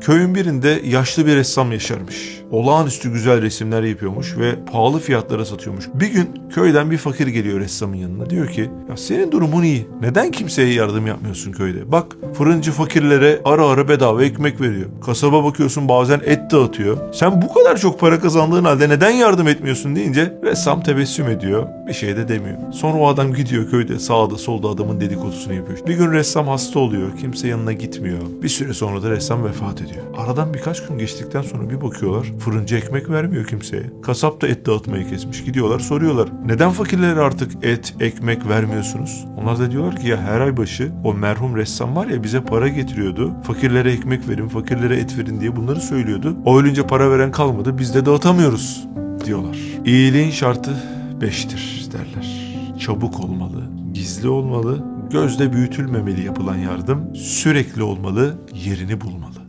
Köyün birinde yaşlı bir ressam yaşarmış. Olağanüstü güzel resimler yapıyormuş ve pahalı fiyatlara satıyormuş. Bir gün köyden bir fakir geliyor ressamın yanına. Diyor ki ya senin durumun iyi. Neden kimseye yardım yapmıyorsun köyde? Bak fırıncı fakirlere ara ara bedava ekmek veriyor. Kasaba bakıyorsun bazen et dağıtıyor. Sen bu kadar çok para kazandığın halde neden yardım etmiyorsun deyince ressam tebessüm ediyor. Bir şey de demiyor. Sonra o adam gidiyor köyde sağda solda adamın dedikodusunu yapıyor. Bir gün ressam hasta oluyor. Kimse yanına gitmiyor. Bir süre sonra da ressam vefat ediyor. Aradan birkaç gün geçtikten sonra bir bakıyorlar. Fırıncı ekmek vermiyor kimseye. Kasap da et dağıtmayı kesmiş. Gidiyorlar soruyorlar. Neden fakirlere artık et, ekmek vermiyorsunuz? Onlar da diyorlar ki ya her ay başı o merhum ressam var ya bize para getiriyordu. Fakirlere ekmek verin, fakirlere et verin diye bunları söylüyordu. O ölünce para veren kalmadı. Biz de dağıtamıyoruz diyorlar. İyiliğin şartı beştir derler. Çabuk olmalı, gizli olmalı, gözde büyütülmemeli yapılan yardım, sürekli olmalı, yerini bulmalı.